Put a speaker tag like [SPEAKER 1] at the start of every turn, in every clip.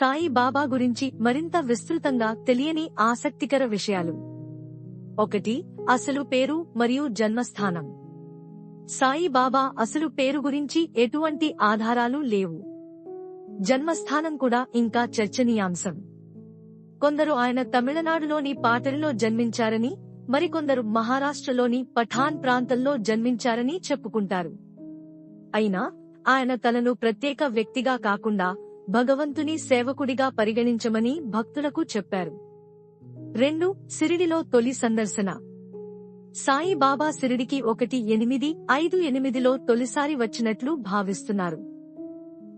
[SPEAKER 1] సాయి బాబా గురించి మరింత విస్తృతంగా తెలియని ఆసక్తికర విషయాలు. ఒకటి అసలు పేరు మరియు జన్మస్థానం. సాయి బాబా అసలు పేరు గురించి ఎటువంటి ఆధారాలు లేవు. జన్మస్థానం కూడా ఇంకా చర్చనీయాంశం. కొందరు ఆయన తమిళనాడులోని పాటరిలో జన్మించారని మరికొందరు మహారాష్ట్రలోని పఠాన్ ప్రాంతంలో జన్మించారని చెప్పుకుంటారు. అయినా ఆయన తనను ప్రత్యేక వ్యక్తిగా కాకుండా భగవంతుని సేవకుడిగా పరిగణించమని భక్తులకు చెప్పారు. రెండు సిరిడిలో తొలి సందర్శన. సాయిబాబా సిరిడికి ఒకటి ఎనిమిది ఐదు ఎనిమిదిలో తొలిసారి వచ్చినట్లు భావిస్తున్నారు.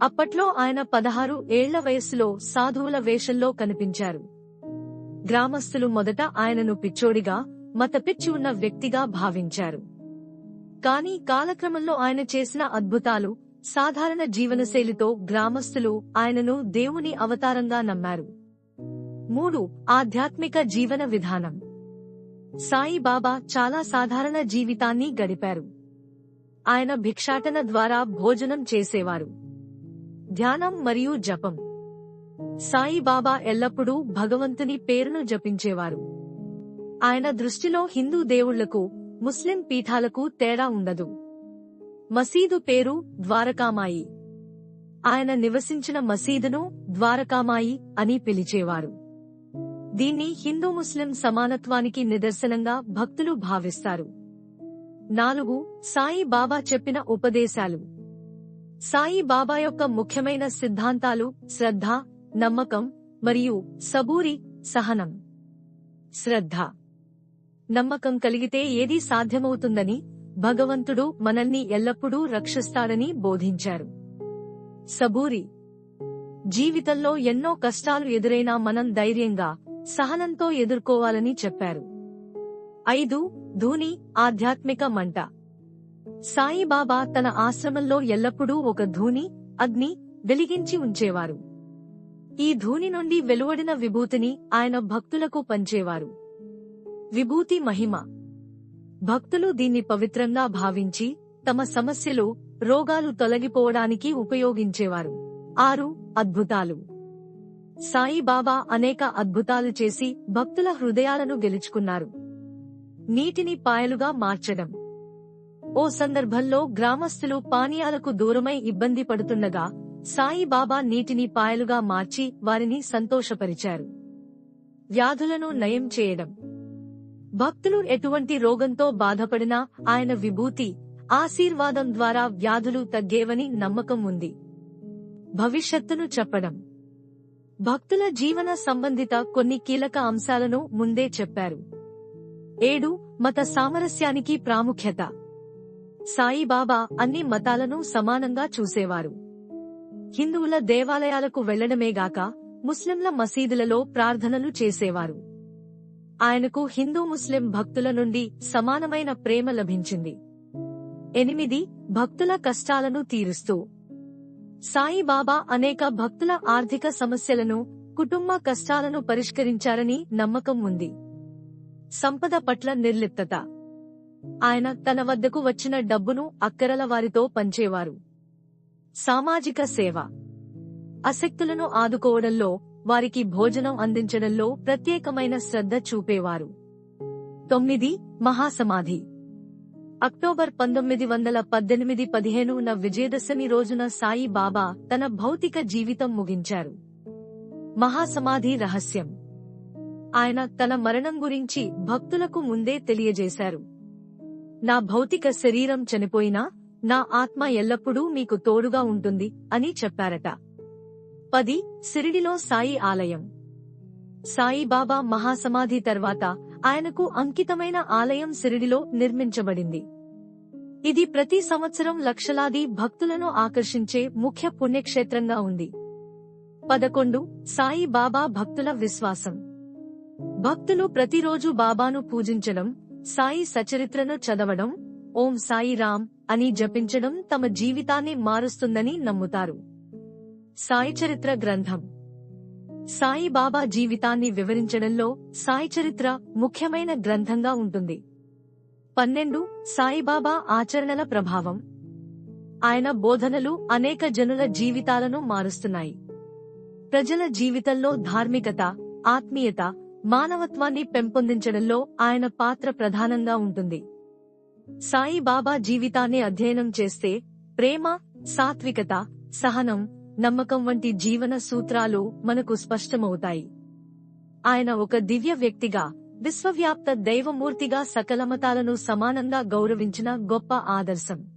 [SPEAKER 1] అప్పట్లో ఆయన పదహారు ఏళ్ళ వయస్సులో సాధువుల వేషంలో కనిపించారు. గ్రామస్తులు మొదట ఆయనను పిచ్చోడిగా మతపిచ్చి ఉన్న వ్యక్తిగా భావించారు. కాని కాలక్రమంలో ఆయన చేసిన అద్భుతాలు సాధారణ జీవనశైలితో గ్రామస్తులు ఆయనను దేవుని అవతారంగా నమ్మారు. మూడు ఆధ్యాత్మిక జీవన విధానం. సాయిబాబా చాలా సాధారణ జీవితాన్ని గడిపారు. ఆయన భిక్షాటన ద్వారా భోజనం చేసేవారు. ధ్యానం మరియు జపం. సాయిబాబా ఎల్లప్పుడూ భగవంతుని పేరును జపించేవారు. ఆయన దృష్టిలో హిందూ దేవుళ్ళకు ముస్లిం పీఠాలకు తేడా ఉండదు. మసీదు పేరు ద్వారకామాయి. ఆయన నివసించిన మసీదును ద్వారకామాయి అని పిలిచేవారు. దీన్ని హిందూ ముస్లిం సమానత్వానికి నిదర్శనంగా భక్తులు భావిస్తారు. నాలుగు సాయి బాబా చెప్పిన ఉపదేశాలు. సాయి బాబా యొక్క ముఖ్యమైన సిద్ధాంతాలు శ్రద్ధ నమ్మకం మరియు సబూరి సహనం. శ్రద్ధ. నమ్మకం కలిగితే ఏదీ సాధ్యమవుతుందని భగవంతుడు మనల్ని ఎల్లప్పుడూ రక్షిస్తాడని బోధించారు. సబూరి. జీవితంలో ఎన్నో కష్టాలు ఎదురైనా మనం ధైర్యంగా సహనంతో ఎదుర్కోవాలని చెప్పారు. ఐదు. ధూని ఆధ్యాత్మిక మంట. సాయిబాబా తన ఆశ్రమంలో ఎల్లప్పుడూ ఒక ధూని అగ్ని వెలిగించి ఉంచేవారు. ఈ ధూని నుండి వెలువడిన విభూతిని ఆయన భక్తులకు పంచేవారు. విభూతి మహిమ. భక్తులు దీన్ని పవిత్రంగా భావించి తమ సమస్యలు రోగాలు తొలగిపోవడానికి ఉపయోగించేవారు. ఆరు అద్భుతాలు. సాయిబాబా అనేక అద్భుతాలు చేసి భక్తుల హృదయాలను గెలుచుకున్నారు. నీటిని పాయలుగా మార్చడం. ఓ సందర్భంలో గ్రామస్తులు పానీయాలకు దూరమై ఇబ్బంది పడుతుండగా సాయిబాబా నీటిని పాయలుగా మార్చి వారిని సంతోషపరిచారు. వ్యాధులను నయం చేయడం. భక్తులు ఎటువంటి రోగంతో బాధపడినా ఆయన విభూతి ఆశీర్వాదం ద్వారా వ్యాధులు తగ్గేవని నమ్మకం ఉంది. భవిష్యత్తును చెప్పడం. భక్తుల జీవన సంబంధిత కొన్ని కీలక అంశాలను ముందే చెప్పారు. ఏడు మత సామరస్యానికి ప్రాముఖ్యత. సాయిబాబా అన్ని మతాలను సమానంగా చూసేవారు. హిందువుల దేవాలయాలకు వెళ్ళడమేగాక ముస్లింల మసీదులలో ప్రార్థనలు చేసేవారు. ఆయనకు హిందూ ముస్లిం భక్తుల నుండి సమానమైన ప్రేమ లభించింది. ఎనిమిది భక్తుల కష్టాలను తీరుస్తూ. సాయిబాబా అనేక భక్తుల ఆర్థిక సమస్యలను కుటుంబ కష్టాలను పరిష్కరించారని నమ్మకం ఉంది. సంపద పట్ల నిర్లిప్తత. ఆయన తన వద్దకు వచ్చిన డబ్బును అక్కరల వారితో పంచేవారు. సామాజిక సేవ. అశక్తులను ఆదుకోవడంలో వారికి భోజనం అందించడంలో ప్రత్యేకమైన శ్రద్ధ చూపేవారు. తొమ్మిది మహాసమాధి. అక్టోబర్ పంతొమ్మిది వందల పద్దెనిమిది పదిహేనున విజయదశమి రోజున సాయి బాబా తన భౌతిక జీవితం ముగించారు. మహాసమాధి రహస్యం. ఆయన తన మరణం గురించి భక్తులకు ముందే తెలియజేశారు. నా భౌతిక శరీరం చనిపోయినా నా ఆత్మ ఎల్లప్పుడూ మీకు తోడుగా ఉంటుంది అని చెప్పారట. పది సిరిడిలో సాయి ఆలయం. సాయిబాబా మహాసమాధి తర్వాత ఆయనకు అంకితమైన ఆలయం సిరిడిలో నిర్మించబడింది. ఇది ప్రతి సంవత్సరం లక్షలాది భక్తులను ఆకర్షించే ముఖ్య పుణ్యక్షేత్రంగా ఉంది. పదకొండు సాయి బాబా భక్తుల విశ్వాసం. భక్తులు ప్రతిరోజు బాబాను పూజించడం సాయి సచరిత్రను చదవడం ఓం సాయి రామ్ అని జపించడం తమ జీవితాన్ని మారుస్తుందని నమ్ముతారు. సాయి చరిత్ర గ్రంథం. సాయి బాబా జీవితాన్ని వివరించడంలో సాయి చరిత్ర ముఖ్యమైన గ్రంథంగా ఉంటుంది. పన్నెండు సాయిబాబా ఆచరణల ప్రభావం. ఆయన బోధనలు అనేక జనుల జీవితాలను మారుస్తున్నాయి. ప్రజల జీవితంలో ధార్మికత ఆత్మీయత మానవత్వాన్ని పెంపొందించడంలో ఆయన పాత్ర ప్రధానంగా ఉంటుంది. సాయిబాబా జీవితాన్ని అధ్యయనం చేస్తే ప్రేమ సాత్వికత సహనం నమ్మకం వంటి జీవన సూత్రాలు మనకు స్పష్టమవుతాయి. ఆయన ఒక దివ్య వ్యక్తిగా విశ్వవ్యాప్త దైవమూర్తిగా సకల మతాలను సమానంగా గౌరవించిన గొప్ప ఆదర్శం.